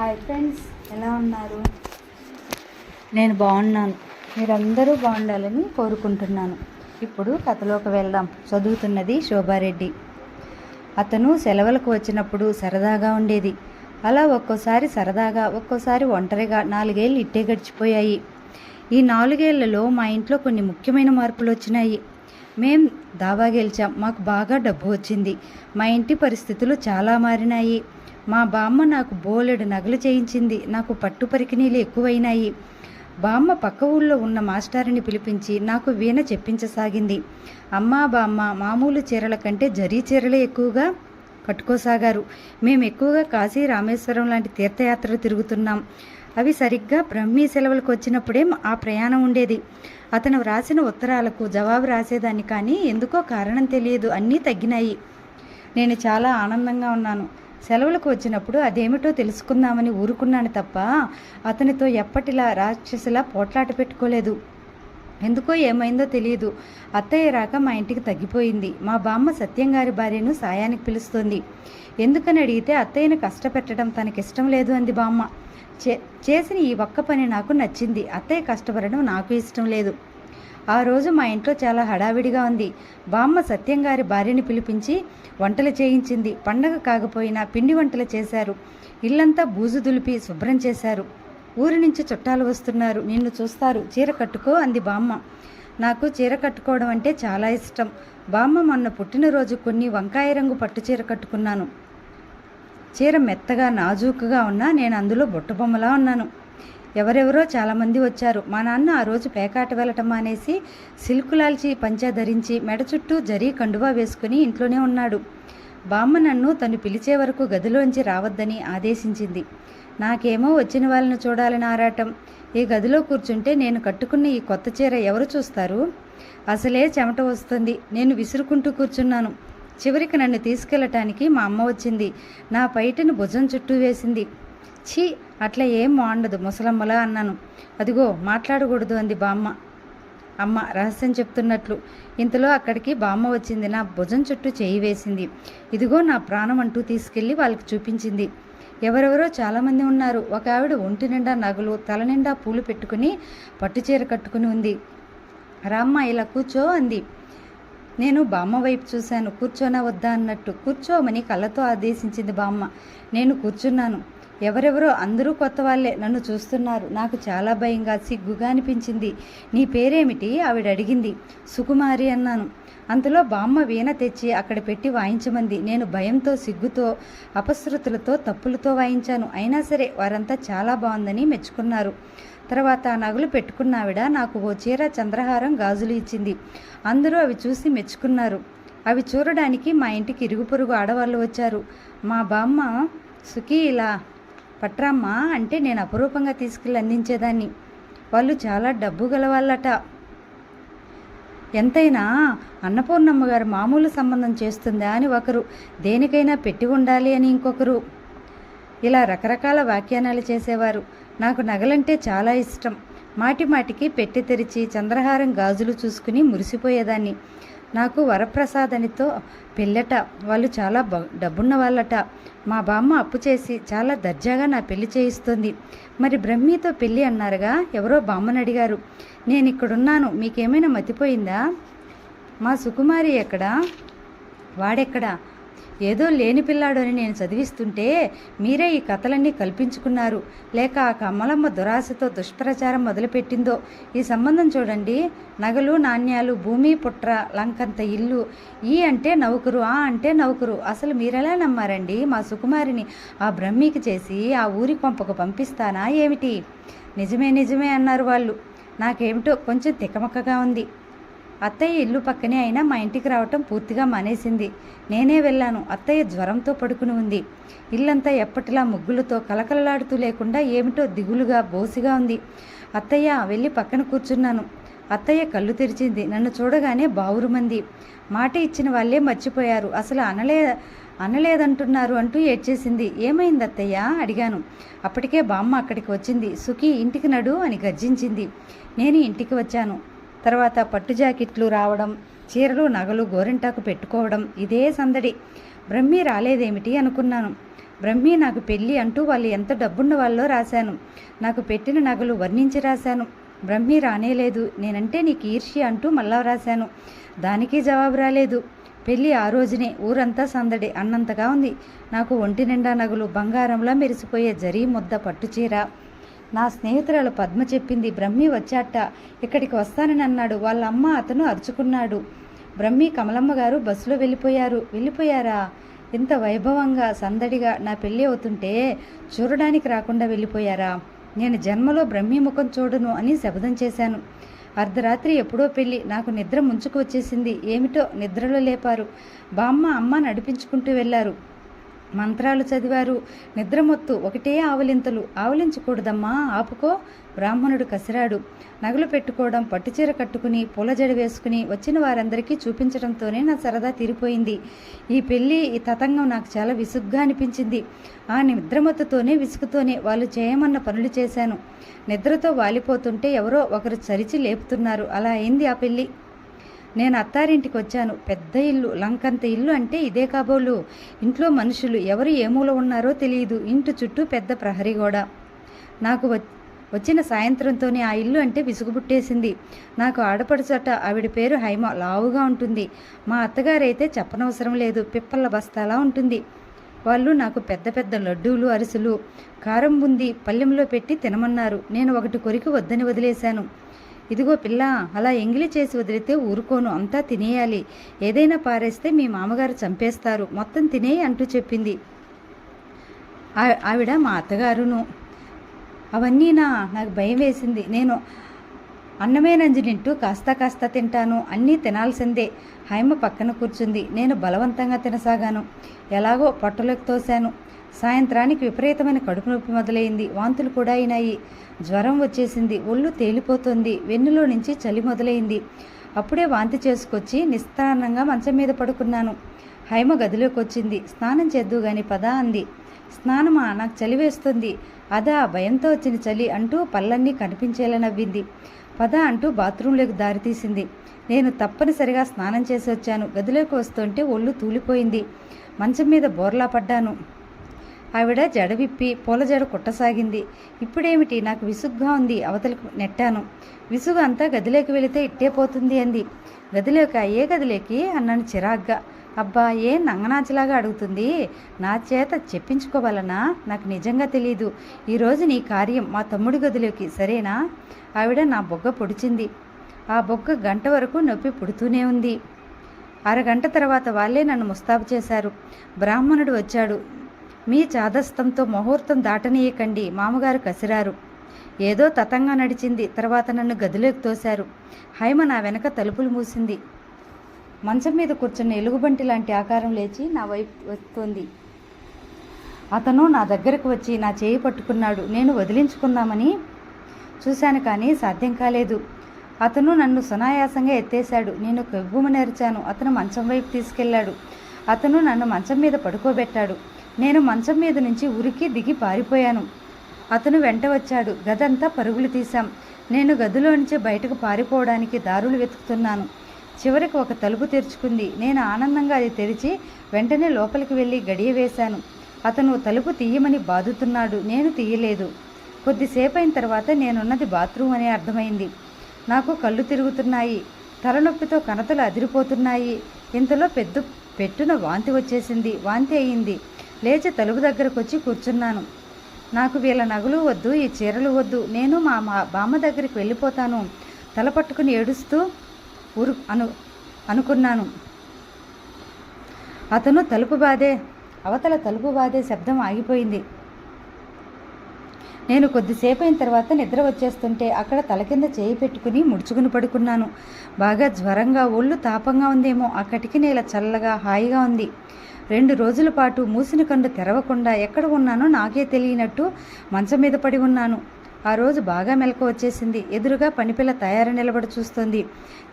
Hi friends ఎలా ఉన్నారు? నేను బాగున్నాను. మీరందరూ బాగుండాలని కోరుకుంటున్నాను. ఇప్పుడు కథలోకి వెళ్దాం. చదువుతున్నది శోభారెడ్డి. అతను సెలవులకు వచ్చినప్పుడు సరదాగా ఉండేది. అలా ఒక్కోసారి సరదాగా ఒక్కోసారి ఒంటరిగా నాలుగేళ్ళు ఇట్టే గడిచిపోయాయి. ఈ నాలుగేళ్ళలో మా ఇంట్లో కొన్ని ముఖ్యమైన మార్పులు వచ్చినాయి. మేం దావా గెలిచాం. మాకు బాగా డబ్బు వచ్చింది. మా ఇంటి పరిస్థితులు చాలా మారినాయి. మా బామ్మ నాకు బోలెడు నగలు చేయించింది. నాకు పట్టు పరికినీలు ఎక్కువైనాయి. బామ్మ పక్క ఊళ్ళో ఉన్న మాస్టారుని పిలిపించి నాకు వీణ చెప్పించసాగింది. అమ్మా బామ్మ మామూలు చీరల కంటే జరీ చీరలే ఎక్కువగా కట్టుకోసాగారు. మేము ఎక్కువగా కాశీ రామేశ్వరం లాంటి తీర్థయాత్రలు తిరుగుతున్నాం. అవి సరిగ్గా బ్రహ్మీ సెలవులకు వచ్చినప్పుడే ఆ ప్రయాణం ఉండేది. అతను వ్రాసిన ఉత్తరాలకు జవాబు రాసేదాన్ని కానీ ఎందుకో కారణం తెలియదు. అన్నీ తగ్గినాయి. నేను చాలా ఆనందంగా ఉన్నాను. సెలవులకు వచ్చినప్పుడు అదేమిటో తెలుసుకుందామని ఊరుకున్నాను తప్ప అతనితో ఎప్పటిలా రాక్షసులా పోట్లాట పెట్టుకోలేదు. ఎందుకో ఏమైందో తెలియదు. అత్తయ్య రాక మా ఇంటికి తగ్గిపోయింది. మా బామ్మ సత్యంగారి భార్యను సాయానికి పిలుస్తుంది. ఎందుకని అడిగితే అత్తయ్యను కష్టపెట్టడం తనకిష్టం లేదు అంది బామ్మ. చే చేసిన ఈ ఒక్క పని నాకు నచ్చింది. అత్తయ్య కష్టపడడం నాకు ఇష్టం లేదు. ఆ రోజు మా ఇంట్లో చాలా హడావిడిగా ఉంది. బామ్మ సత్యంగారి భార్యని పిలిపించి వంటలు చేయించింది. పండగ కాకపోయినా పిండి వంటలు చేశారు. ఇల్లంతా బూజు దులిపి శుభ్రం చేశారు. ఊరి నుంచి చుట్టాలు వస్తున్నారు. నిన్ను చూస్తారు. చీర కట్టుకో అంది బామ్మ. నాకు చీర కట్టుకోవడం అంటే చాలా ఇష్టం. బామ్మ మొన్న పుట్టినరోజు కొన్ని వంకాయ రంగు పట్టు చీర కట్టుకున్నాను. చీర మెత్తగా నాజూకుగా ఉన్నా నేను అందులో బుట్టబొమ్మలా ఉన్నాను. ఎవరెవరో చాలామంది వచ్చారు. మా నాన్న ఆ రోజు పేకాట వెళ్ళటం మానేసి సిల్కులాల్చి లాల్చి పంచా ధరించి మెడ చుట్టూ జరీ కండువా వేసుకుని ఇంట్లోనే ఉన్నాడు. బామ్మ నన్ను తను పిలిచే వరకు గదిలోంచి రావద్దని ఆదేశించింది. నాకేమో వచ్చిన వాళ్ళని చూడాలని ఆరాటం. ఈ గదిలో కూర్చుంటే నేను కట్టుకున్న ఈ కొత్త చీర ఎవరు చూస్తారు? అసలే చెమట వస్తుంది. నేను విసురుకుంటూ కూర్చున్నాను. చివరికి నన్ను తీసుకెళ్ళటానికి మా అమ్మ వచ్చింది. నా పైటను భుజం చుట్టూ వేసింది. ఛీ! అట్లా ఏం బాగుండదు. ముసలమ్మలా అన్నాను. అదిగో మాట్లాడకూడదు అంది బామ్మ. అమ్మ రహస్యం చెప్తున్నట్లు. ఇంతలో అక్కడికి బామ్మ వచ్చింది. నా భుజం చుట్టూ చేయి వేసింది. ఇదిగో నా ప్రాణం అంటూ తీసుకెళ్ళి వాళ్ళకి చూపించింది. ఎవరెవరో చాలామంది ఉన్నారు. ఒక ఆవిడ ఒంటి నిండా నగలు తల నిండా పూలు పెట్టుకుని పట్టుచీర కట్టుకుని ఉంది. రామ్మ ఇలా కూర్చో అంది. నేను బామ్మ వైపు చూశాను. కూర్చోనా వద్దా అన్నట్టు. కూర్చోమని కళ్ళతో ఆదేశించింది బామ్మ. నేను కూర్చున్నాను. ఎవరెవరో అందరూ కొత్త వాళ్ళే. నన్ను చూస్తున్నారు. నాకు చాలా భయంగా సిగ్గుగా అనిపించింది. నీ పేరేమిటి? ఆవిడ అడిగింది. సుకుమారి అన్నాను. అంతలో బామ్మ వీణ తెచ్చి అక్కడ పెట్టి వాయించమంది. నేను భయంతో సిగ్గుతో అపశృతులతో తప్పులతో వాయించాను. అయినా సరే వారంతా చాలా బాగుందని మెచ్చుకున్నారు. తర్వాత ఆ నగలు పెట్టుకున్న ఆవిడ నాకు ఓ చీర చంద్రహారం గాజులు ఇచ్చింది. అందరూ అవి చూసి మెచ్చుకున్నారు. అవి చూడడానికి మా ఇంటికి ఇరుగు పొరుగు ఆడవాళ్ళు వచ్చారు. మా బామ్మ సుఖీ ఇలా పట్రమ్మా అంటే నేను అపురూపంగా తీసుకెళ్ళి అందించేదాన్ని వాళ్ళు చాలా డబ్బు గలవాళ్ళట. ఎంతైనా అన్నపూర్ణమ్మ గారు మామూలు సంబంధం చేస్తుందా అని ఒకరు దేనికైనా పెట్టి ఉండాలి అని ఇంకొకరు. ఇలా రకరకాల వ్యాఖ్యానాలు చేసేవారు. నాకు నగలంటే చాలా ఇష్టం. మాటి మాటికి పెట్టి తెరిచి చంద్రహారం గాజులు చూసుకుని మురిసిపోయేదాన్ని. నాకు వరప్రసాదనితో పెళ్ళట. వాళ్ళు చాలా డబ్బున్న వాళ్ళట. మా బామ్మ అప్పు చేసి చాలా దర్జాగా నా పెళ్ళి చేయిస్తుంది. మరి బ్రహ్మీతో పెళ్ళి అన్నారుగా ఎవరో బామ్మని అడిగారు. నేను ఇక్కడున్నాను మీకేమైనా మతిపోయిందా? మా సుకుమారి ఎక్కడా? వాడెక్కడా? ఏదో లేని పిల్లాడు అని నేను చదివిస్తుంటే మీరే ఈ కథలన్నీ కల్పించుకున్నారు. లేక ఆ కమలమ్మ దురాశతో దుష్ప్రచారం మొదలుపెట్టిందో. ఈ సంబంధం చూడండి. నగలు నాణ్యాలు భూమి పుట్ర లంకంత ఇల్లు. ఈ అంటే నౌకరు ఆ అంటే నౌకరు. అసలు మీరెలా నమ్మారండి మా సుకుమారిని? ఆ బ్రహ్మికి చేసి ఆ ఊరి పంపకు పంపిస్తానా ఏమిటి? నిజమే నిజమే అన్నారు వాళ్ళు. నాకేమిటో కొంచెం తికమక్కగా ఉంది. అత్తయ్య ఇల్లు పక్కనే అయినా మా ఇంటికి రావటం పూర్తిగా మానేసింది. నేనే వెళ్ళాను. అత్తయ్య జ్వరంతో పడుకుని ఉంది. ఇల్లంతా ఎప్పటిలా ముగ్గులతో కలకలలాడుతూ లేకుండా ఏమిటో దిగులుగా బోసిగా ఉంది. అత్తయ్య వెళ్ళి పక్కన కూర్చున్నాను. అత్తయ్య కళ్ళు తెరిచింది. నన్ను చూడగానే బావురుమంది. మాట ఇచ్చిన వాళ్ళే మర్చిపోయారు. అసలు అనలే అనలేదంటున్నారు అంటూ ఏడ్చేసింది. ఏమైంది అత్తయ్య? అడిగాను. అప్పటికే బామ్మ అక్కడికి వచ్చింది. సుఖి ఇంటికి నడు అని గర్జించింది. నేను ఇంటికి వచ్చాను. తర్వాత పట్టు జాకెట్లు రావడం చీరలు నగలు గోరింటాకు పెట్టుకోవడం ఇదే సందడి. బ్రహ్మి రాలేదేమిటి అనుకున్నాను. బ్రహ్మి నాకు పెళ్ళి అంటూ వాళ్ళు ఎంత డబ్బున్న వాళ్ళో రాశాను. నాకు పెట్టిన నగలు వర్ణించి రాశాను. బ్రహ్మి రానేలేదు. నేనంటే నీకు ఈర్ష్య అంటూ మళ్ళా రాశాను. దానికి జవాబు రాలేదు. పెళ్ళి ఆ రోజునే ఊరంతా సందడి అన్నంతగా ఉంది. నాకు ఒంటి నిండా నగలు బంగారంలా మెరిసిపోయే జరీ ముద్ద పట్టుచీర నా స్నేహితురాలు పద్మ చెప్పింది బ్రహ్మి వచ్చాట ఇక్కడికి వస్తానని అన్నాడు. వాళ్ళ అమ్మ అతను అరుచుకున్నాడు. బ్రహ్మి కమలమ్మ గారు బస్సులో వెళ్ళిపోయారు. వెళ్ళిపోయారా? ఇంత వైభవంగా సందడిగా నా పెళ్ళి అవుతుంటే చూడడానికి రాకుండా వెళ్ళిపోయారా? నేను జన్మలో బ్రహ్మి ముఖం చూడను అని శబదం చేశాను. అర్ధరాత్రి ఎప్పుడో పెళ్ళి. నాకు నిద్ర ముంచుకు వచ్చేసింది. ఏమిటో నిద్రలో లేపారు. బామ్మ అమ్మ నడిపించుకుంటూ వెళ్ళారు. మంత్రాలు చదివారు. నిద్రమొత్తు ఒకటే ఆవలింతలు. ఆవలించకూడదమ్మా ఆపుకో. బ్రాహ్మణుడు కసిరాడు. నగలు పెట్టుకోవడం పట్టుచీర కట్టుకుని పూలజడి వేసుకుని వచ్చిన వారందరికీ చూపించడంతోనే నా సరదా తీరిపోయింది. ఈ పెళ్ళి ఈ తతంగం నాకు చాలా విసుగ్గా అనిపించింది. ఆ నిద్రమత్తుతోనే విసుగుతోనే వాళ్ళు చేయమన్న పనులు చేశాను. నిద్రతో వాలిపోతుంటే ఎవరో ఒకరు చరిచి లేపుతున్నారు. అలా అయింది ఆ పెళ్ళి. నేను అత్తారింటికి వచ్చాను. పెద్ద ఇల్లు లంకంత ఇల్లు అంటే ఇదే కాబోలు. ఇంట్లో మనుషులు ఎవరు ఏమూలో ఉన్నారో తెలియదు. ఇంటి చుట్టూ పెద్ద ప్రహరీ గోడ. నాకు వచ్చిన సాయంత్రంతోనే ఆ ఇల్లు అంటే విసుగుబుట్టేసింది. నాకు ఆడపడుచట ఆవిడ పేరు హైమ లావుగా ఉంటుంది. మా అత్తగారైతే చెప్పనవసరం లేదు. పిప్పల బస్తాలా ఉంటుంది. వాళ్ళు నాకు పెద్ద పెద్ద లడ్డూలు అరిసెలు కారం బుంది పళ్ళెంలో పెట్టి తినమన్నారు. నేను ఒకటి కొరికి వద్దని వదిలేశాను. ఇదిగో పిల్ల అలా ఎంగిలి చేసి వదిలితే ఊరుకోను అంతా తినేయాలి. ఏదైనా పారేస్తే మీ మామగారు చంపేస్తారు. మొత్తం తినేయి అంటూ చెప్పింది. ఆ- ఆవిడ మా అత్తగారును. అవన్నీ నా నాకు భయం వేసింది. నేను అన్నమే నంజి కాస్త కాస్త తింటాను. అన్నీ తినాల్సిందే. హైమ పక్కన కూర్చుంది. నేను బలవంతంగా తినసాగాను. ఎలాగో పొట్టలోకి తోశాను. సాయంత్రానికి విపరీతమైన కడుపు నొప్పి మొదలైంది. వాంతులు కూడా అయినాయి. జ్వరం వచ్చేసింది. ఒళ్ళు తేలిపోతుంది. వెన్నులో నుంచి చలి మొదలైంది. అప్పుడే వాంతి చేసుకొచ్చి నిస్తానంగా మంచం మీద పడుకున్నాను. హైమ గదిలోకి వచ్చింది స్నానం చేద్దు గాని పదా అంది. స్నానమా? నాకు చలి వేస్తుంది. అదా భయంతో వచ్చిన చలి అంటూ పళ్ళన్నీ కనిపించేలా నవ్వింది. పద అంటూ బాత్రూంలోకి దారితీసింది నేను తప్పనిసరిగా స్నానం చేసి వచ్చాను గదిలోకి వస్తుంటే ఒళ్ళు తూలిపోయింది. మంచం మీద బోర్లా పడ్డాను. ఆవిడ జడ విప్పి పూల జడ కుట్టసాగింది. ఇప్పుడేమిటి? నాకు విసుగ్గా ఉంది. అవతలకు నెట్టాను. విసుగు అంతా గదిలోకి వెళితే ఇట్టే పోతుంది అంది. గదిలోకి అయ్యే గదిలోకి? అన్నాను చిరాగ్గా. అబ్బా ఏ నంగనాచిలాగా అడుగుతుంది? నా చేత చెప్పించుకోవాలనా? నాకు నిజంగా తెలియదు ఈరోజు నీ కార్యం మా తమ్ముడి గదిలోకి సరేనా? ఆవిడ నా బొగ్గ పొడిచింది. ఆ బొగ్గ గంట వరకు నొప్పి పుడుతూనే ఉంది. అరగంట తర్వాత వాళ్ళే నన్ను ముస్తాబు చేశారు. బ్రాహ్మణుడు వచ్చాడు. మీ చాదస్తంతో ముహూర్తం దాటనీయకండి మామగారు కసిరారు. ఏదో తతంగా నడిచింది తర్వాత నన్ను గదిలోకి తోశారు. హైమ నా వెనక తలుపులు మూసింది. మంచం మీద కూర్చున్న ఎలుగుబంటి లాంటి ఆకారం లేచి నా వైపు వస్తోంది. అతను నా దగ్గరకు వచ్చి నా చేయి పట్టుకున్నాడు. నేను వదిలించుకుందామని చూశాను కానీ సాధ్యం కాలేదు. అతను నన్ను సునాయాసంగా ఎత్తేశాడు. నేను నెరిచాను. అతను మంచం వైపు తీసుకెళ్ళాడు. అతను నన్ను మంచం మీద పడుకోబెట్టాడు. నేను మంచం మీద నుంచి ఉరికి దిగి పారిపోయాను. అతను వెంట వచ్చాడు. గదంతా పరుగులు తీశాం. నేను గదిలో నుంచి బయటకు పారిపోవడానికి దారులు వెతుకుతున్నాను. చివరికి ఒక తలుపు తెరుచుకుంది. నేను ఆనందంగా అది తెరిచి వెంటనే లోపలికి వెళ్ళి గడియ వేశాను. అతను తలుపు తీయమని బాదుతున్నాడు. నేను తీయలేదు. కొద్దిసేపు అయిన తర్వాత నేనున్నది బాత్రూమ్ అని అర్థమైంది. నాకు కళ్ళు తిరుగుతున్నాయి. తలనొప్పితో కణతలు అదిరిపోతున్నాయి. ఇంతలో పెద్ద పెట్టున వాంతి వచ్చేసింది. వాంతి అయ్యింది లేచి తలుపు దగ్గరకు వచ్చి కూర్చున్నాను. నాకు వీళ్ళ నగలు వద్దు ఈ చీరలు వద్దు. నేను మా మా బామ్మ దగ్గరికి వెళ్ళిపోతాను. తల పట్టుకుని ఏడుస్తూ ఊరు అను అనుకున్నాను. అతను తలుపు బాదే అవతల తలుపు బాదే శబ్దం ఆగిపోయింది. నేను కొద్దిసేపు అయిన తర్వాత నిద్ర వచ్చేస్తుంటే అక్కడ తల కింద చేయి పెట్టుకుని ముడుచుకుని పడుకున్నాను. బాగా జ్వరంగా ఒళ్ళు తాపంగా ఉందేమో. అక్కడికి నేల చల్లగా హాయిగా ఉంది. రెండు రోజుల పాటు మూసిన కన్ను తెరవకుండా ఎక్కడ ఉన్నానో నాకే తెలియనట్టు మంచం మీద పడి ఉన్నాను. ఆ రోజు బాగా మెలకు వచ్చేసింది. ఎదురుగా పనిపిల్ల తయారు నిలబడి చూస్తుంది.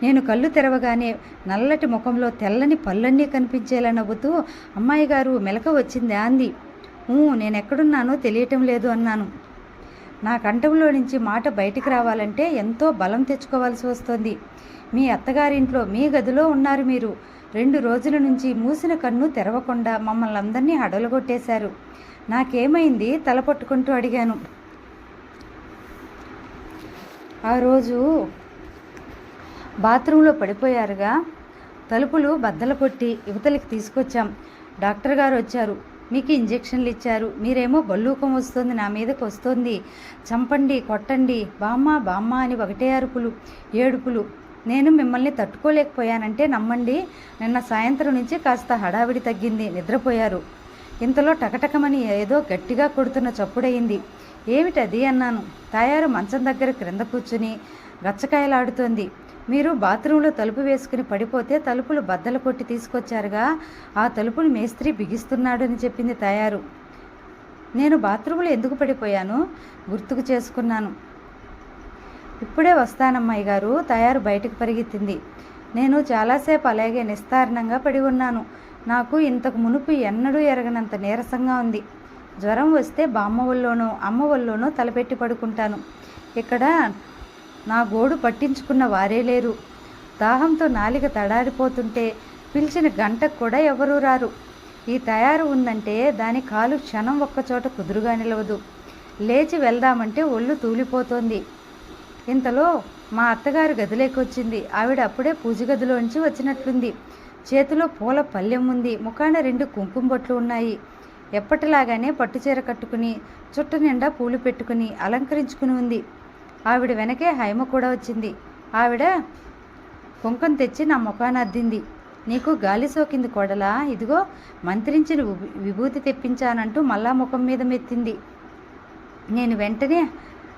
నేను కళ్ళు తెరవగానే నల్లటి ముఖంలో తెల్లని పళ్ళన్నీ కనిపించేలా నవ్వుతూ అమ్మాయి గారు మెలక వచ్చిందా? అంది. నేను ఎక్కడున్నానో తెలియటం లేదు అన్నాను. నా కంఠంలో నుంచి మాట బయటికి రావాలంటే ఎంతో బలం తెచ్చుకోవాల్సి వస్తుంది. మీ అత్తగారింట్లో మీ గదిలో ఉన్నారు మీరు. రెండు రోజుల నుంచి మూసిన కన్ను తెరవకుండా మమ్మల్ని అందరినీ హడలగొట్టేశారు. నాకేమైంది? తల పట్టుకుంటూ అడిగాను. ఆ రోజు బాత్రూంలో పడిపోయారుగా. తలుపులు బద్దలు కొట్టి యువతలకి తీసుకొచ్చాం. డాక్టర్ గారు వచ్చారు. మీకు ఇంజెక్షన్లు ఇచ్చారు. మీరేమో బల్లూకం వస్తుంది నా మీదకి వస్తుంది. చంపండి కొట్టండి. బామ్మ బామ్మ అని ఒకటే అరుపులు ఏడుపులు. నేను మిమ్మల్ని తట్టుకోలేకపోయానంటే నమ్మండి. నిన్న సాయంత్రం నుంచి కాస్త హడావిడి తగ్గింది. నిద్రపోయారు. ఇంతలో టకటకమని ఏదో గట్టిగా కొడుతున్న చప్పుడయింది. ఏమిటది అన్నాను. తాయారు మంచం దగ్గర క్రింద కూర్చుని గచ్చకాయలాడుతోంది మీరు బాత్రూంలో తలుపు వేసుకుని పడిపోతే తలుపులు బద్దలు కొట్టి తీసుకొచ్చారుగా. ఆ తలుపును మేస్త్రి బిగిస్తున్నాడు అని చెప్పింది తయారు. నేను బాత్రూంలో ఎందుకు పడిపోయాను? గుర్తుకు చేసుకున్నాను. ఇప్పుడే వస్తానమ్మాయి గారు తయారు బయటకు పరిగెత్తింది. నేను చాలాసేపు అలాగే నిస్తారణంగా పడి ఉన్నాను. నాకు ఇంతకు మునుపు ఎన్నడూ ఎరగనంత నీరసంగా ఉంది. జ్వరం వస్తే బామ్మ వల్లోనో అమ్మ వల్లోనో తలపెట్టి పడుకుంటాను. ఇక్కడ నా గోడు పట్టించుకున్న వారే లేరు. దాహంతో నాలిక తడారిపోతుంటే పిలిచిన గంటకు కూడా ఎవరూ రారు. ఈ తయారు ఉందంటే దాని కాలు క్షణం ఒక్కచోట కుదురుగా నిలవదు. లేచి వెళ్దామంటే ఒళ్ళు తూలిపోతోంది. ఇంతలో మా అత్తగారు గదిలోకి వచ్చింది ఆవిడ అప్పుడే పూజ గదిలోంచి వచ్చినట్లుంది. చేతిలో పూల పళ్ళెం ఉంది. ముఖాన రెండు కుంకుమ బొట్లు ఉన్నాయి. ఎప్పటిలాగానే పట్టుచీర కట్టుకుని చుట్ట నిండా పూలు పెట్టుకుని అలంకరించుకుని ఉంది. ఆవిడ వెనకే హైమ కూడా వచ్చింది. ఆవిడ కుంకం తెచ్చి నా ముఖాన అద్దింది. నీకు గాలి సోకింది కొడలా. ఇదిగో మంత్రించిన విభూతి తెప్పించానంటూ మళ్ళా ముఖం మీద మెత్తింది. నేను వెంటనే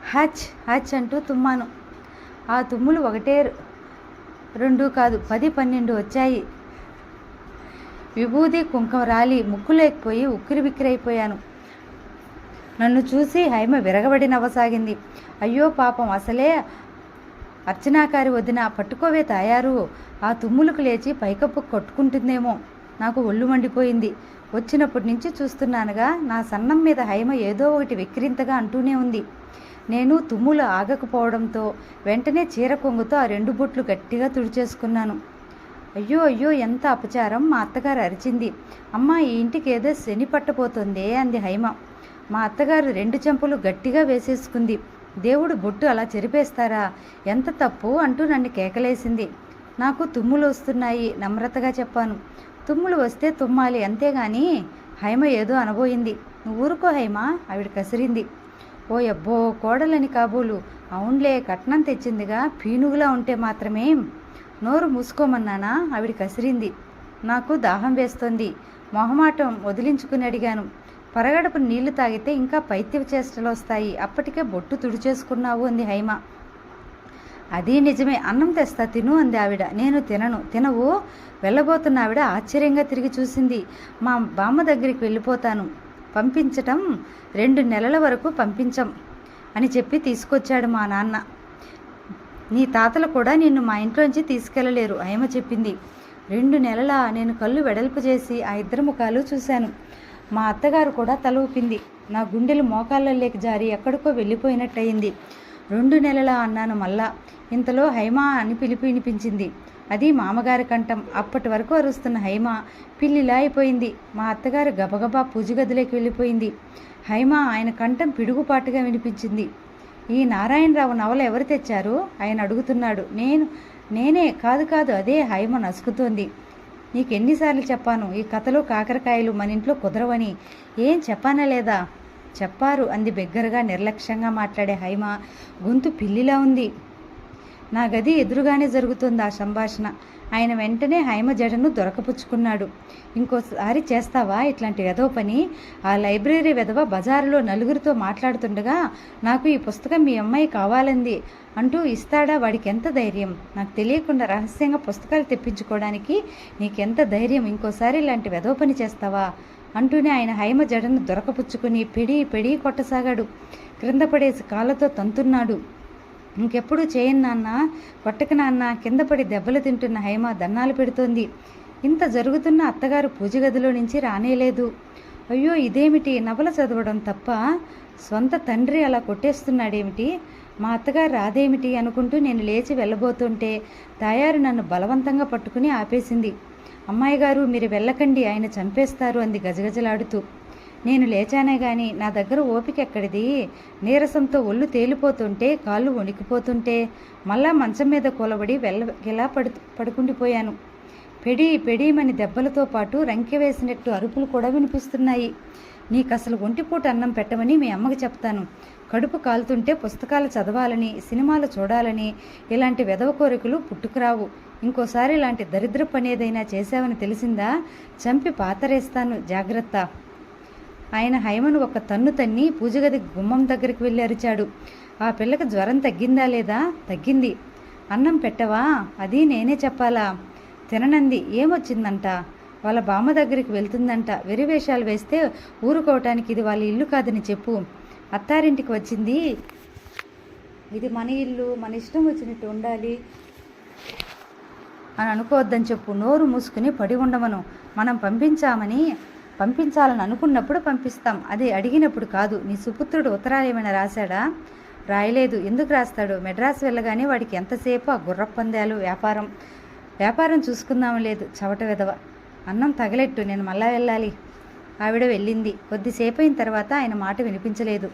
హచ్ హ్యాచ్ అంటూ తుమ్మాను. ఆ తుమ్ములు ఒకటే రెండు కాదు పది పన్నెండు వచ్చాయి. విభూది కుంకుమ రాలి ముక్కులేకపోయి ఉక్కిరి బిక్కిరైపోయాను. నన్ను చూసి హైమ విరగబడి నవ్వసాగింది. అయ్యో పాపం అసలే అర్చనాకారి వదిన పట్టుకోవే తాయారు. ఆ తుమ్ములకు లేచి పైకప్పు కొట్టుకుంటుందేమో. నాకు ఒళ్ళు మండిపోయింది. వచ్చినప్పటి నుంచి చూస్తున్నానుగా నా సన్నం మీద హైమ ఏదో ఒకటి వెక్కిరింతగా అంటూనే ఉంది. నేను తుమ్ములు ఆగకపోవడంతో వెంటనే చీర కొంగుతో ఆ రెండు బొట్లు గట్టిగా తుడిచేసుకున్నాను. అయ్యో అయ్యో ఎంత అపచారం! మా అత్తగారు అరిచింది. అమ్మ ఈ ఇంటికి ఏదో శని పట్టబోతుందే అంది హైమ. మా అత్తగారు రెండు చెంపలు గట్టిగా వేసేసుకుంది. దేవుడు బొట్టు అలా చెరిపేస్తారా? ఎంత తప్పు అంటూ నన్ను కేకలేసింది. నాకు తుమ్ములు వస్తున్నాయి నమ్రతగా చెప్పాను. తుమ్ములు వస్తే తుమ్మాలి అంతేగాని హైమ ఏదో అనబోయింది. నువ్వు ఊరుకో హైమ ఆవిడ కసిరింది. ఓ అబ్బో కోడలని కాబోలు. అవునులే కట్నం తెచ్చిందిగా పీనుగులా ఉంటే మాత్రమే. నోరు మూసుకోమన్నానా? ఆవిడ కసిరింది. నాకు దాహం వేస్తోంది. మొహమాటం వదిలించుకుని అడిగాను. పరగడపు నీళ్ళు తాగితే ఇంకా పైత్య చేష్టలు వస్తాయి. అప్పటికే బొట్టు తుడిచేసుకున్నావు అంది హైమ. అది నిజమే. అన్నం తెస్తా తిను అంది ఆవిడ. నేను తినను. తినవు? వెళ్ళబోతున్న ఆవిడ ఆశ్చర్యంగా తిరిగి చూసింది. మా బామ్మ దగ్గరికి వెళ్ళిపోతాను. పంపించటం రెండు నెలల వరకు పంపించం అని చెప్పి తీసుకొచ్చాడు మా నాన్న. నీ తాతలు కూడా నిన్ను మా ఇంట్లోంచి తీసుకెళ్ళలేరు హైమ చెప్పింది. రెండు నెలల నేను కళ్ళు వెడల్పు చేసి ఆ ఇద్దరు ముఖాలు చూశాను. మా అత్తగారు కూడా తల ఊపింది. నా గుండెలు మోకాళ్ళలోకి జారి ఎక్కడికో వెళ్ళిపోయినట్టయింది. రెండు నెలల అన్నాను మళ్ళా. ఇంతలో హైమా అని పిలిపి వినిపించింది. అది మామగారి కంఠం. అప్పటి వరకు అరుస్తున్న హైమ పిల్లిలా అయిపోయింది. మా అత్తగారు గబగబా పూజ గదిలోకి వెళ్ళిపోయింది. హైమ ఆయన కంఠం పిడుగుపాటుగా వినిపించింది. ఈ నారాయణరావు నవల ఎవరు తెచ్చారు? ఆయన అడుగుతున్నాడు. నేను నేనే కాదు కాదు అదే హైమ నసుకుతోంది. నీకు ఎన్నిసార్లు చెప్పాను ఈ కథలో కాకరకాయలు మన ఇంట్లో కుదరవని. ఏం చెప్పానా లేదా? చెప్పారు అంది బిగ్గరగా నిర్లక్ష్యంగా మాట్లాడే హైమ. గొంతు పిల్లిలా ఉంది. నా గది ఎదురుగానే జరుగుతుంది ఆ సంభాషణ. ఆయన వెంటనే హైమ జడను దొరకపుచ్చుకున్నాడు. ఇంకోసారి చేస్తావా ఇట్లాంటి వెధవ పని? ఆ లైబ్రరీ వెధవ బజారులో నలుగురితో మాట్లాడుతుండగా నాకు ఈ పుస్తకం మీ అమ్మాయి కావాలంది అంటూ ఇస్తాడా వాడికి ఎంత ధైర్యం? నాకు తెలియకుండా రహస్యంగా పుస్తకాలు తెప్పించుకోవడానికి నీకెంత ధైర్యం? ఇంకోసారి ఇలాంటి వెధవ పని చేస్తావా? అంటూనే ఆయన హైమ జడను దొరకపుచ్చుకుని పెడి పెడి కొట్టసాగాడు. క్రింద పడేసి కాళ్ళతో తంతున్నాడు. ఇంకెప్పుడు చేయను నాన్న. కొట్టక నాన్న. కింద పడి దెబ్బలు తింటున్న హైమ దన్నాలు పెడుతోంది. ఇంత జరుగుతున్న అత్తగారు పూజ గదిలో నుంచి రానేలేదు. అయ్యో ఇదేమిటి? నవల చదవడం తప్ప సొంత తండ్రి అలా కొట్టేస్తున్నాడేమిటి? మా అత్తగారు రాదేమిటి అనుకుంటూ నేను లేచి వెళ్ళబోతుంటే తాయారు నన్ను బలవంతంగా పట్టుకుని ఆపేసింది. అమ్మాయి గారు మీరు వెళ్ళకండి. ఆయన చంపేస్తారు అంది గజగజలాడుతూ. నేను లేచానే గాని నా దగ్గర ఓపిక ఎక్కడిది? నీరసంతో ఒళ్ళు తేలిపోతుంటే కాళ్ళు వణికిపోతుంటే మళ్ళా మంచం మీద కూలబడి వెళ్ళగిలా పడు పడుకుండిపోయాను. పెడి పెడీమని దెబ్బలతో పాటు రంకె వేసినట్టు అరుపులు కూడా వినిపిస్తున్నాయి. నీకు అసలు ఒంటిపూట అన్నం పెట్టమని మీ అమ్మకి చెప్తాను. కడుపు కాలుతుంటే పుస్తకాలు చదవాలని సినిమాలు చూడాలని ఇలాంటి వెధవ కోరికలు పుట్టుకురావు. ఇంకోసారి ఇలాంటి దరిద్ర పని ఏదైనా చేశావని తెలిసిందా? చంపి పాతరేస్తాను జాగ్రత్త. ఆయన హైమను ఒక తన్ను తన్ని పూజగది గుమ్మం దగ్గరికి వెళ్ళి అరిచాడు. ఆ పిల్లకి జ్వరం తగ్గిందా లేదా? తగ్గింది. అన్నం పెట్టవా? అది నేనే చెప్పాలా? తిననంది. ఏమొచ్చిందంట? వాళ్ళ బామ్మ దగ్గరికి వెళ్తుందంట. వెరివేషాలు వేస్తే ఊరుకోవటానికి ఇది వాళ్ళ ఇల్లు కాదని చెప్పు. అత్తారింటికి వచ్చింది. ఇది మన ఇల్లు. మన ఇష్టం వచ్చినట్టు ఉండాలి అని అనుకోవద్దని చెప్పు. నోరు మూసుకుని పడి ఉండమను. మనం పంపించామని పంపించాలని అనుకున్నప్పుడు పంపిస్తాం. అది అడిగినప్పుడు కాదు. నీ సుపుత్రుడు ఉత్తరాలు ఏమైనా రాశాడా? రాయలేదు. ఎందుకు రాస్తాడు? మెడ్రాస్ వెళ్ళగానే వాడికి ఎంతసేపు ఆ గుర్రపందాలు వ్యాపారం? వ్యాపారం చూసుకుందాం లేదు. చవట విధవ. అన్నం తగలెట్టు. నేను మళ్ళా వెళ్ళాలి. ఆవిడ వెళ్ళింది. కొద్దిసేపు అయిన తర్వాత ఆయన మాట వినిపించలేదు.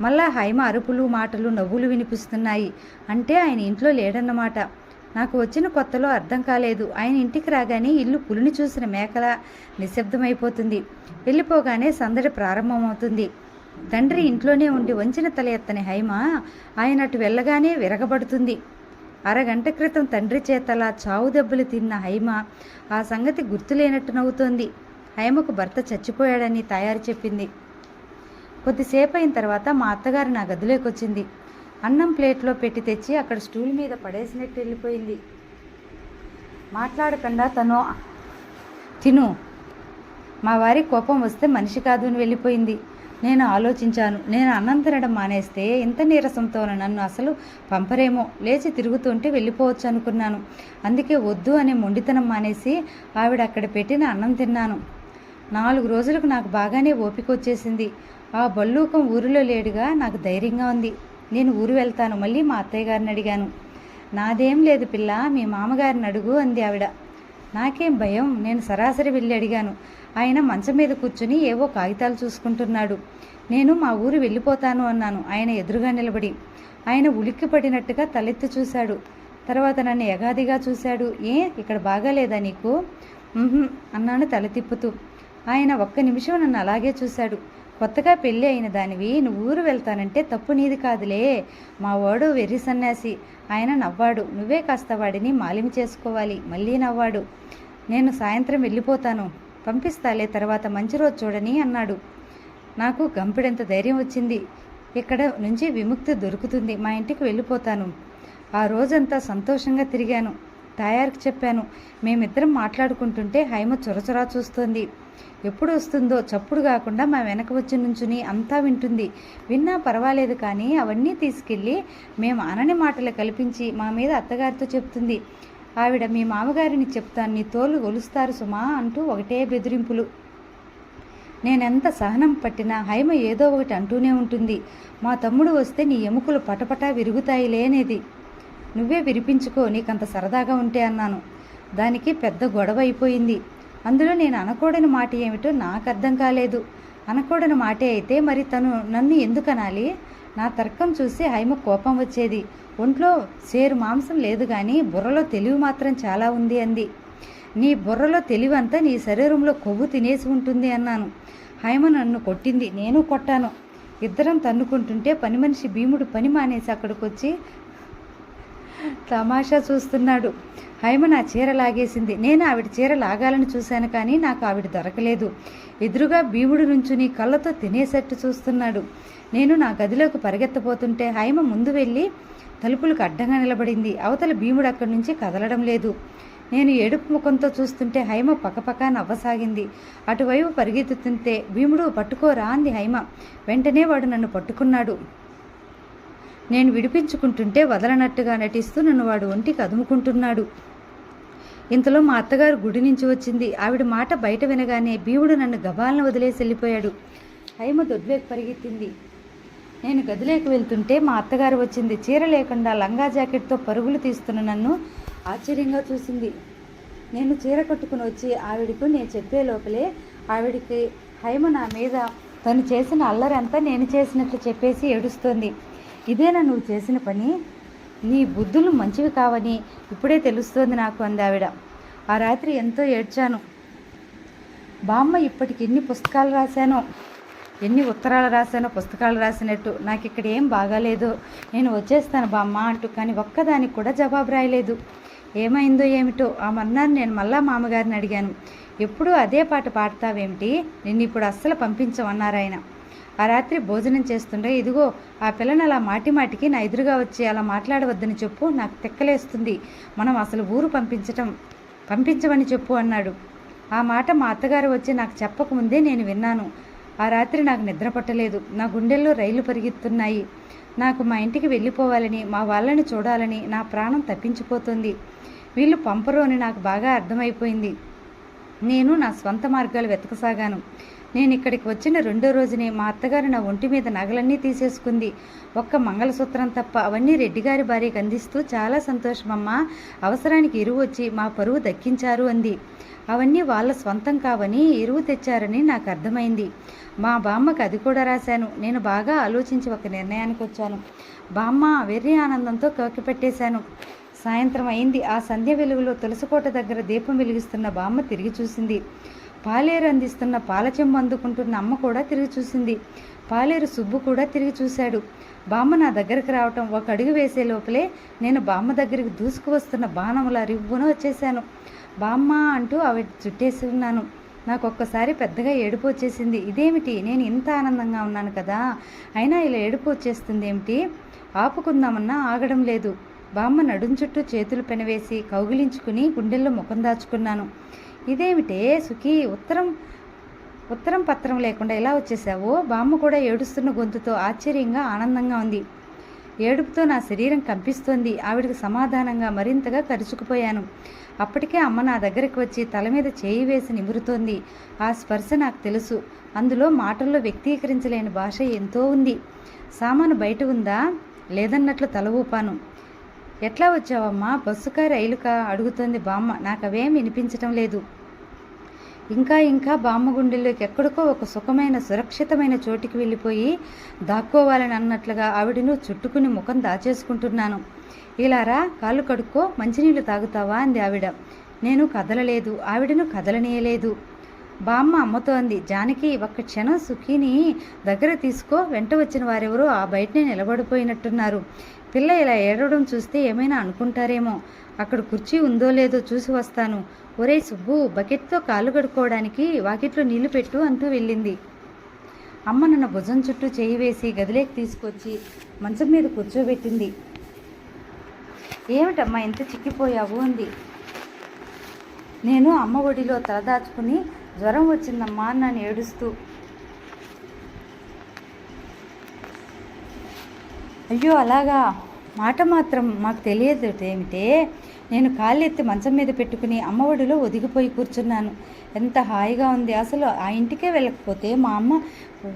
మళ్ళా హైమ అరుపులు మాటలు నవ్వులు వినిపిస్తున్నాయి. అంటే ఆయన ఇంట్లో లేడన్నమాట. నాకు వచ్చిన కొత్తలో అర్థం కాలేదు. ఆయన ఇంటికి రాగానే ఇల్లు పులిని చూసిన మేకల నిశ్శబ్దమైపోతుంది. వెళ్ళిపోగానే సందడి ప్రారంభమవుతుంది. తండ్రి ఇంట్లోనే ఉండి వంచిన తల ఎత్తని హైమ ఆయన అటు వెళ్ళగానే విరగబడుతుంది. అరగంట క్రితం తండ్రి చేతలా చావు దెబ్బలు తిన్న హైమ ఆ సంగతి గుర్తులేనట్టు నవ్వుతోంది. హైమకు భర్త చచ్చిపోయాడని తయారు చెప్పింది. కొద్దిసేపు అయిన తర్వాత మా అత్తగారు నా గదిలోకి వచ్చింది అన్నం ప్లేట్లో పెట్టి తెచ్చి అక్కడ స్టూల్ మీద పడేసినట్టు వెళ్ళిపోయింది. మాట్లాడకుండా తను తిను మా వారి కోపం వస్తే మనిషి కాదు అని వెళ్ళిపోయింది. నేను ఆలోచించాను. నేను అన్నం తినడం మానేస్తే ఇంత నీరసంతో నన్ను అసలు పంపరేమో. లేచి తిరుగుతుంటే వెళ్ళిపోవచ్చు అనుకున్నాను. అందుకే వద్దు అనే మొండితనం మానేసి ఆవిడ అక్కడ పెట్టిన అన్నం తిన్నాను. నాలుగు రోజులకు నాకు బాగానే ఓపిక వచ్చేసింది. ఆ బల్లూకం ఊరిలో లేడుగా నాకు ధైర్యంగా ఉంది. నేను ఊరు వెళ్తాను. మళ్ళీ మా అత్తయ్య గారిని అడిగాను. నాదేం లేదు పిల్ల మీ మామగారిని అడుగు అంది ఆవిడ. నాకేం భయం నేను సరాసరి వెళ్ళి అడిగాను. ఆయన మంచం మీద కూర్చుని ఏవో కాగితాలు చూసుకుంటున్నాడు. నేను మా ఊరు వెళ్ళిపోతాను అన్నాను. ఆయన ఎదురుగా నిలబడి. ఆయన ఉలిక్కి పడినట్టుగా తలెత్తి చూశాడు. తర్వాత నన్ను ఎగాదిగా చూశాడు. ఏ ఇక్కడ బాగాలేదా నీకు? అన్నాను తల తిప్పుతూ ఆయన ఒక్క నిమిషం నన్ను అలాగే చూశాడు. కొత్తగా పెళ్ళి అయిన దానివి నువ్వు ఊరు వెళ్తానంటే తప్పు నీది కాదులే. మా వాడు వెర్రి సన్యాసి. ఆయన నవ్వాడు. నువ్వే కాస్త వాడిని మాలిమి చేసుకోవాలి. మళ్ళీ నవ్వాడు. నేను సాయంత్రం వెళ్ళిపోతాను. పంపిస్తాలే తర్వాత మంచి రోజు చూడని అన్నాడు. నాకు గంపెడంత ధైర్యం వచ్చింది. ఇక్కడ నుంచి విముక్తి దొరుకుతుంది. మా ఇంటికి వెళ్ళిపోతాను. ఆ రోజంతా సంతోషంగా తిరిగాను. తాయారుకి చెప్పాను. మేమిద్దరం మాట్లాడుకుంటుంటే హైమ చొరచొరా చూస్తోంది. ఎప్పుడు వస్తుందో చప్పుడు కాకుండా మా వెనక వచ్చి నుంచుని అంతా వింటుంది. విన్నా పర్వాలేదు కానీ అవన్నీ తీసుకెళ్ళి మేము అనని మాటలు కల్పించి మా మీద అత్తగారితో చెప్తుంది. ఆవిడ మీ మామగారిని చెప్తాను నీ తోలు ఒలుస్తారు సుమా అంటూ ఒకటే బెదిరింపులు. నేనెంత సహనం పట్టినా హైమ ఏదో ఒకటి అంటూనే ఉంటుంది. మా తమ్ముడు వస్తే నీ ఎముకలు పటపటా విరుగుతాయి లేనేది నువ్వే విరిపించుకో నీకంత సరదాగా ఉంటే అన్నాను. దానికి పెద్ద గొడవ అయిపోయింది అందులో నేను అనకూడని మాట ఏమిటో నాకు అర్థం కాలేదు. అనకూడని మాటే అయితే మరి తను నన్ను ఎందుకు అనాలి? నా తర్కం చూసి హైమ కోపం వచ్చేది. ఒంట్లో సేరు మాంసం లేదు కానీ బుర్రలో తెలివి మాత్రం చాలా ఉంది అంది. నీ బుర్రలో తెలివంతా నీ శరీరంలో కొవ్వు తినేసి ఉంటుంది అన్నాను. హైమ నన్ను కొట్టింది. నేను కొట్టాను. ఇద్దరం తన్నుకుంటుంటే పని మనిషి భీముడు పని మానేసి అక్కడికి వచ్చి తమాషా చూస్తున్నాడు. హైమ నా చీర లాగేసింది. నేను ఆవిడ చీర లాగాలని చూశాను కానీ నాకు ఆవిడ దొరకలేదు. ఎదురుగా భీముడు నుంచుని కళ్ళతో తినేసట్టు చూస్తున్నాడు. నేను నా గదిలోకి పరిగెత్తబోతుంటే హైమ ముందు వెళ్ళి తలుపులకు అడ్డంగా నిలబడింది. అవతల భీముడు అక్కడి నుంచి కదలడం లేదు. నేను ఏడుపు ముఖంతో చూస్తుంటే హైమ పక్కపక్క నవ్వసాగింది. అటువైపు పరిగెత్తుతుంటే భీముడు పట్టుకోరా అంది హైమ. వెంటనే వాడు నన్ను పట్టుకున్నాడు. నేను విడిపించుకుంటుంటే వదలనట్టుగా నటిస్తూ నన్ను వాడు ఒంటికి అదుముకుంటున్నాడు ఇంతలో మా అత్తగారు గుడి నుంచి వచ్చింది. ఆవిడ మాట బయట వినగానే భీముడు నన్ను గబాలను వదిలేసి వెళ్ళిపోయాడు. హైమ దొడ్లోకి పరిగెత్తింది. నేను గదిలోకి వెళ్తుంటే మా అత్తగారు వచ్చింది. చీర లేకుండా లంగా జాకెట్తో పరుగులు తీస్తున్న నన్ను ఆశ్చర్యంగా చూసింది. నేను చీర కట్టుకుని వచ్చి ఆవిడకు నేను చెప్పే లోపలే ఆవిడికి హైమ నా మీద తను చేసిన అల్లరంతా నేను చేసినట్లు చెప్పేసి ఏడుస్తోంది. ఇదేనా నువ్వు చేసిన పని? నీ బుద్ధులు మంచివి కావని ఇప్పుడే తెలుస్తోంది నాకు అంది ఆవిడ. ఆ రాత్రి ఎంతో ఏడ్చాను. బామ్మ ఇప్పటికి ఎన్ని పుస్తకాలు రాశానో ఎన్ని ఉత్తరాలు రాశానో పుస్తకాలు రాసినట్టు. నాకు ఇక్కడ ఏం బాగాలేదు. నేను వచ్చేస్తాను బామ్మ అంటూ కానీ ఒక్కదానికి కూడా జవాబు రాయలేదు. ఏమైందో ఏమిటో ఆ మన్నాడు నేను మళ్ళా మామగారిని అడిగాను. ఎప్పుడూ అదే పాట పాడతావేమిటి? నిన్ను ఇప్పుడు అస్సలు పంపించమన్నారు ఆయన. ఆ రాత్రి భోజనం చేస్తుండే ఇదిగో ఆ పిల్లని అలా మాటి మాటికి నా ఎదురుగా వచ్చి అలా మాట్లాడవద్దని చెప్పు నాకు తెక్కలేస్తుంది. మనం అసలు ఊరు పంపించటం పంపించమని చెప్పు అన్నాడు. ఆ మాట మా అత్తగారు వచ్చి నాకు చెప్పకముందే నేను విన్నాను. ఆ రాత్రి నాకు నిద్ర పట్టలేదు. నా గుండెల్లో రైలు పరిగెత్తున్నాయి. నాకు మా ఇంటికి వెళ్ళిపోవాలని మా వాళ్ళని చూడాలని నా ప్రాణం తప్పించిపోతుంది. వీళ్ళు పంపరు అని నాకు బాగా అర్థమైపోయింది. నేను నా స్వంత మార్గాలు వెతకసాగాను. నేను ఇక్కడికి వచ్చిన రెండో రోజునే మా అత్తగారు నా ఒంటి మీద నగలన్నీ తీసేసుకుంది. ఒక్క మంగళసూత్రం తప్ప అవన్నీ రెడ్డిగారి భార్యకు అందిస్తూ చాలా సంతోషమమ్మా. అవసరానికి ఇరువు వచ్చి మా పరువు దక్కించారు అంది. అవన్నీ వాళ్ళ స్వంతం కావని ఎరువు తెచ్చారని నాకు అర్థమైంది. మా బామ్మకి అది కూడా రాశాను. నేను బాగా ఆలోచించి ఒక నిర్ణయానికి వచ్చాను. బామ్మ వెర్రి ఆనందంతో పెట్టేశాను. సాయంత్రం అయింది. ఆ సంధ్య వెలుగులో తులసికోట దగ్గర దీపం వెలిగిస్తున్న బామ్మ తిరిగి చూసింది. పాలేరు అందిస్తున్న పాల అందుకుంటున్న అమ్మ కూడా తిరిగి చూసింది. పాలేరు సుబ్బు కూడా తిరిగి చూశాడు. బామ్మ నా దగ్గరికి రావటం ఒక అడుగు వేసే లోపలే నేను బామ్మ దగ్గరికి దూసుకు వస్తున్న బాణముల రివ్వున వచ్చేసాను బామ్మ అంటూ అవి చుట్టేసి ఉన్నాను నాకు ఒక్కసారి పెద్దగా ఏడుపు వచ్చేసింది. ఇదేమిటి? నేను ఇంత ఆనందంగా ఉన్నాను కదా. అయినా ఇలా ఏడుపు వచ్చేస్తుంది ఏమిటి ఆపుకుందామన్నా ఆగడం లేదు. బామ్మ నడుం చుట్టూ చేతులు పెనవేసి కౌగిలించుకుని గుండెల్లో ముఖం దాచుకున్నాను. ఇదేమిటే సుఖీ? ఉత్తరం ఉత్తరం పత్రం లేకుండా ఎలా వచ్చేసావో బామ్మ కూడా ఏడుస్తున్న గొంతుతో ఆశ్చర్యంగా ఆనందంగా ఉంది. ఏడుపుతో నా శరీరం కంపిస్తోంది. ఆవిడకి సమాధానంగా మరింతగా కరుచుకుపోయాను. అప్పటికే అమ్మ నా దగ్గరికి వచ్చి తల మీద చేయి వేసి నిమురుతోంది. ఆ స్పర్శ నాకు తెలుసు. అందులో మాటల్లో వ్యక్తీకరించలేని భాష ఎంతో ఉంది. సామాను బయట ఉందా? లేదన్నట్లు తల ఊపాను. ఎట్లా వచ్చావమ్మా? బస్సుకా రైలుకా? అడుగుతోంది బామ్మ. నాకు అవేమి వినిపించటం లేదు. ఇంకా ఇంకా బామ్మ గుండెల్లోకి ఎక్కడికో ఒక సుఖమైన సురక్షితమైన చోటికి వెళ్ళిపోయి దాక్కోవాలని అన్నట్లుగా ఆవిడను చుట్టుకుని ముఖం దాచేసుకుంటున్నాను. ఇలారా కాళ్ళు కడుక్కో మంచినీళ్ళు తాగుతావా? అంది ఆవిడ. నేను కదలలేదు. ఆవిడను కదలనీయలేదు. బామ్మ అమ్మతోంది. జానకి ఒక్క క్షణం సుఖీని దగ్గర తీసుకో. వెంట వచ్చిన వారెవరో ఆ బయటనే నిలబడిపోయినట్టున్నారు. పిల్ల ఇలా ఏడవడం చూస్తే ఏమైనా అనుకుంటారేమో. అక్కడ కుర్చీ ఉందో లేదో చూసి వస్తాను. ఒరే సుబ్బు బకెట్తో కాలు కడుక్కోవడానికి వాకిట్లో నీళ్ళు పెట్టు అంటూ వెళ్ళింది. అమ్మ నన్ను భుజం చుట్టూ చేయి వేసి గదిలోకి తీసుకొచ్చి మంచం మీద కూర్చోబెట్టింది. ఏమిటమ్మా ఎంత చిక్కిపోయావు అంది. నేను అమ్మ ఒడిలో తలదాచుకుని జ్వరం వచ్చిందమ్మా నన్ను ఏడుస్తూ. అయ్యో అలాగా? మాట మాత్రం మాకు తెలియదు ఏమిటే నేను కాళ్ళెత్తి మంచం మీద పెట్టుకుని అమ్మ ఒడిలో ఒదిగిపోయి కూర్చున్నాను. ఎంత హాయిగా ఉంది అసలు ఆ ఇంటికే వెళ్ళకపోతే మా అమ్మ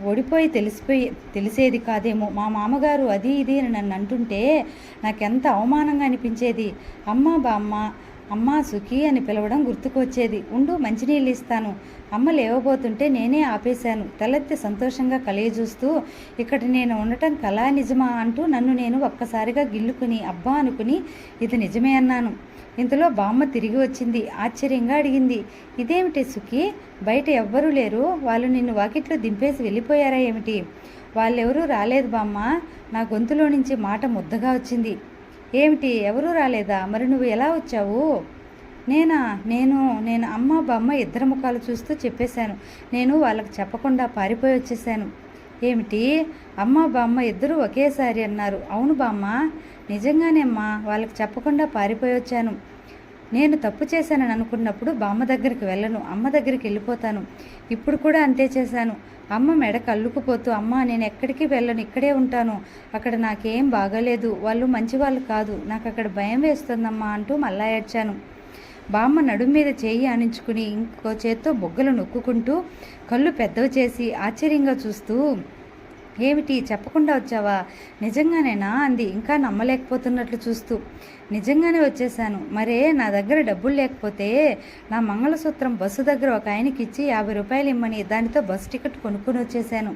ఓడిపోయి తెలిసిపోయి తెలిసేది కాదేమో. మా మామగారు అది ఇది అని నన్ను అంటుంటే నాకెంత అవమానంగా అనిపించేది. అమ్మ బామ్మ అమ్మ సుఖి అని పిలవడం గుర్తుకొచ్చేది. ఉండు మంచినీళ్ళు ఇస్తాను. అమ్మ లేవబోతుంటే నేనే ఆపేశాను. తలెత్తి సంతోషంగా కలియజూస్తూ ఇక్కడ నేను ఉండటం కళా నిజమా అంటూ నన్ను నేను ఒక్కసారిగా గిల్లుకుని అబ్బా అనుకుని ఇది నిజమే అన్నాను. ఇంతలో బామ్మ తిరిగి వచ్చింది. ఆశ్చర్యంగా అడిగింది ఇదేమిటి సుఖి? బయట ఎవ్వరూ లేరు. వాళ్ళు నిన్ను వాకిట్లో దింపేసి వెళ్ళిపోయారా ఏమిటి? వాళ్ళెవరూ రాలేదు బామ్మ. నా గొంతులో నుంచి మాట ముద్దగా వచ్చింది. ఏమిటి? ఎవరూ రాలేదా? మరి నువ్వు ఎలా వచ్చావు? నేనా? నేను నేను అమ్మ బామ్మ ఇద్దరు ముఖాలు చూస్తూ చెప్పేశాను. నేను వాళ్ళకి చెప్పకుండా పారిపోయి వచ్చేసాను ఏమిటి? అమ్మ బామ్మ ఇద్దరు ఒకేసారి అన్నారు. అవును బామ్మ నిజంగానే అమ్మా వాళ్ళకి చెప్పకుండా పారిపోయి వచ్చాను. నేను తప్పు చేశానని అనుకున్నప్పుడు బామ్మ దగ్గరికి వెళ్ళను అమ్మ దగ్గరికి వెళ్ళిపోతాను. ఇప్పుడు కూడా అంతే చేశాను. అమ్మ మెడ కల్లుకుపోతూ అమ్మ నేను ఎక్కడికి వెళ్ళను? ఇక్కడే ఉంటాను. అక్కడ నాకేం బాగలేదు. వాళ్ళు మంచివాళ్ళు కాదు. నాకు అక్కడ భయం వేస్తుందమ్మా అంటూ మళ్ళా ఏడ్చాను. బామ్మ నడుం మీద చేయి ఆనించుకుని ఇంకో చేత్తో బొగ్గలు నొక్కుంటూ కళ్ళు పెద్దవి చేసి ఆశ్చర్యంగా చూస్తూ ఏమిటి? చెప్పకుండా వచ్చావా? నిజంగానేనా? అంది. ఇంకా నమ్మలేకపోతున్నట్లు చూస్తూ నిజంగానే వచ్చేసాను మరే నా దగ్గర డబ్బులు లేకపోతే నా మంగళసూత్రం బస్సు దగ్గర ఒక ఆయనకి ఇచ్చి యాభై రూపాయలు ఇమ్మని దానితో బస్సు టికెట్ కొనుక్కొని వచ్చేసాను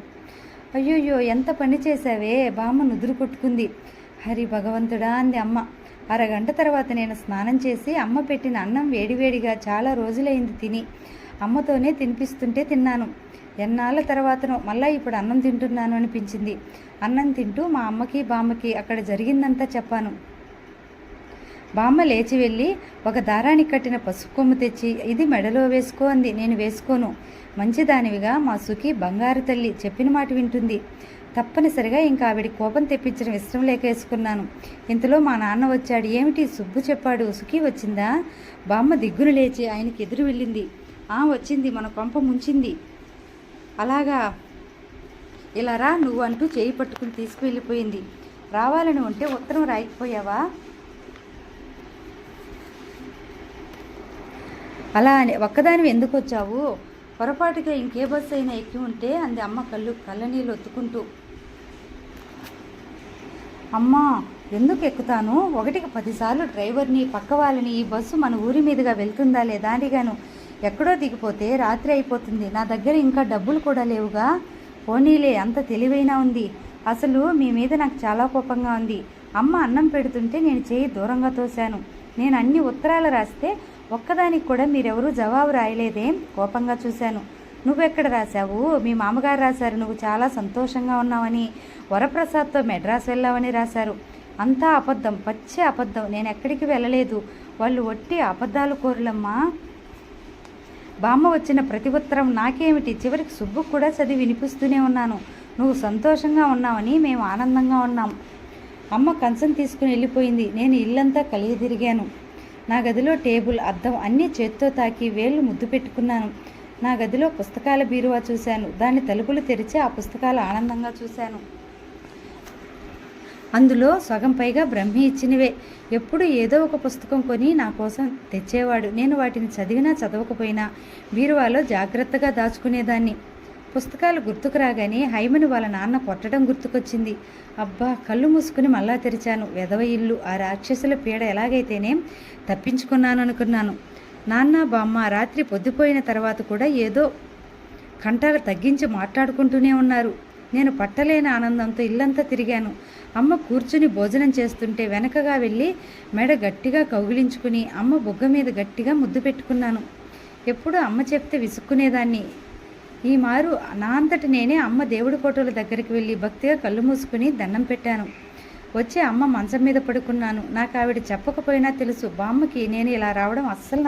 అయ్యోయ్యో ఎంత పని చేశావే? బామ్మ నుదురు కొట్టుకుంది. హరి భగవంతుడా అంది అమ్మ. అరగంట తర్వాత నేను స్నానం చేసి అమ్మ పెట్టిన అన్నం వేడివేడిగా చాలా రోజులైంది తిని అమ్మతోనే తినిపిస్తుంటే తిన్నాను. ఎన్నాళ్ళ తర్వాతనో మళ్ళా ఇప్పుడు అన్నం తింటున్నాను అనిపించింది. అన్నం తింటూ మా అమ్మకి బామ్మకి అక్కడ జరిగిందంతా చెప్పాను. బామ్మ లేచి వెళ్ళి ఒక దారానికి కట్టిన పసుపు కొమ్ము తెచ్చి ఇది మెడలో వేసుకో అంది. నేను వేసుకోను. మంచిదానివిగా మా సుఖి బంగారు తల్లి చెప్పిన మాట వింటుంది. తప్పనిసరిగా ఇంకా ఆవిడ కోపం తెప్పించడం ఇష్టం లేక వేసుకున్నాను. ఇంతలో మా నాన్న వచ్చాడు. ఏమిటి? సుబ్బు చెప్పాడు. సుఖి వచ్చిందా బామ్మ దిగ్గును లేచి ఆయనకి ఎదురు వెళ్ళింది. ఆ వచ్చింది. మన కొంప ముంచింది. అలాగా? ఇలా రా. నువ్వు అంటూ చేయి పట్టుకుని తీసుకువెళ్ళిపోయింది. రావాలని ఉంటే ఉత్తరం రాయకపోయావా? అలా అని ఒక్కదానివి ఎందుకు వచ్చావు? పొరపాటుగా ఇంకే బస్సు అయినా ఎక్కి ఉంటే అంది అమ్మ కళ్ళు కళ్ళనీళ్ళు ఒత్తుకుంటూ. అమ్మా ఎందుకు ఎక్కుతాను? ఒకటికి పదిసార్లు డ్రైవర్ని పక్క వాళ్ళని ఈ బస్సు మన ఊరి మీదుగా వెళ్తుందా లేదా అడిగాను. ఎక్కడో దిగిపోతే రాత్రి అయిపోతుంది. నా దగ్గర ఇంకా డబ్బులు కూడా లేవుగా. పోనీలే అంత తెలివైనా ఉంది. అసలు మీ మీద నాకు చాలా కోపంగా ఉంది. అమ్మ అన్నం పెడుతుంటే నేను చేయి దూరంగా తోశాను. నేను అన్ని ఉత్తరాలు రాస్తే ఒక్కదానికి కూడా మీరెవరూ జవాబు రాయలేదేం. కోపంగా చూశాను. నువ్వెక్కడ రాశావు? మీ మామగారు రాశారు. నువ్వు చాలా సంతోషంగా ఉన్నావని వరప్రసాద్తో మెడ్రాస్ వెళ్ళావని రాశారు. అంతా అబద్ధం పచ్చి అబద్ధం. నేను ఎక్కడికి వెళ్ళలేదు. వాళ్ళు ఒట్టి అబద్ధాలు కోరులమ్మా. బామ్మ వచ్చిన ప్రతి ఉత్తరం నాకేమిటి? చివరికి సుబ్బు కూడా చదివి వినిపిస్తూనే ఉన్నాను. నువ్వు సంతోషంగా ఉన్నావని మేము ఆనందంగా ఉన్నాం. అమ్మ కంచం తీసుకుని వెళ్ళిపోయింది. నేను ఇల్లంతా కలిగి తిరిగాను నా గదిలో టేబుల్ అద్దం అన్నీ చేత్తో తాకి వేళ్ళు ముద్దు పెట్టుకున్నాను. నా గదిలో పుస్తకాల బీరువా చూశాను. దాని తలుపులు తెరిచి ఆ పుస్తకాలు ఆనందంగా చూశాను. అందులో సగం పైగా బ్రహ్మి ఇచ్చినవే. ఎప్పుడు ఏదో ఒక పుస్తకం కొని నా కోసం తెచ్చేవాడు. నేను వాటిని చదివినా చదవకపోయినా బీరువాలో జాగ్రత్తగా దాచుకునేదాన్ని. పుస్తకాలు గుర్తుకు రాగానే హైమని వాళ్ళ నాన్న కొట్టడం గుర్తుకొచ్చింది. అబ్బా కళ్ళు మూసుకుని మళ్ళా తెరిచాను. వెధవ ఇల్లు ఆ రాక్షసుల పీడ ఎలాగైతేనే తప్పించుకున్నాను అనుకున్నాను నాన్న బామ్మ రాత్రి పొద్దుపోయిన తర్వాత కూడా ఏదో కంటాలు తగ్గించి మాట్లాడుకుంటూనే ఉన్నారు. నేను పట్టలేని ఆనందంతో ఇల్లంతా తిరిగాను. అమ్మ కూర్చుని భోజనం చేస్తుంటే వెనకగా వెళ్ళి మెడ గట్టిగా కౌగిలించుకుని అమ్మ బొగ్గ మీద గట్టిగా ముద్దు పెట్టుకున్నాను. ఎప్పుడు అమ్మ చెప్తే విసుక్కునేదాన్ని. ఈ మారు నా అంతటి నేనే అమ్మ దేవుడి ఫోటోల దగ్గరికి వెళ్ళి భక్తిగా కళ్ళు మూసుకుని దండం పెట్టాను. వచ్చి అమ్మ మంచం మీద పడుకున్నాను. నాకు ఆవిడ చెప్పకపోయినా తెలుసు బామ్మకి నేను ఇలా రావడం అస్సలు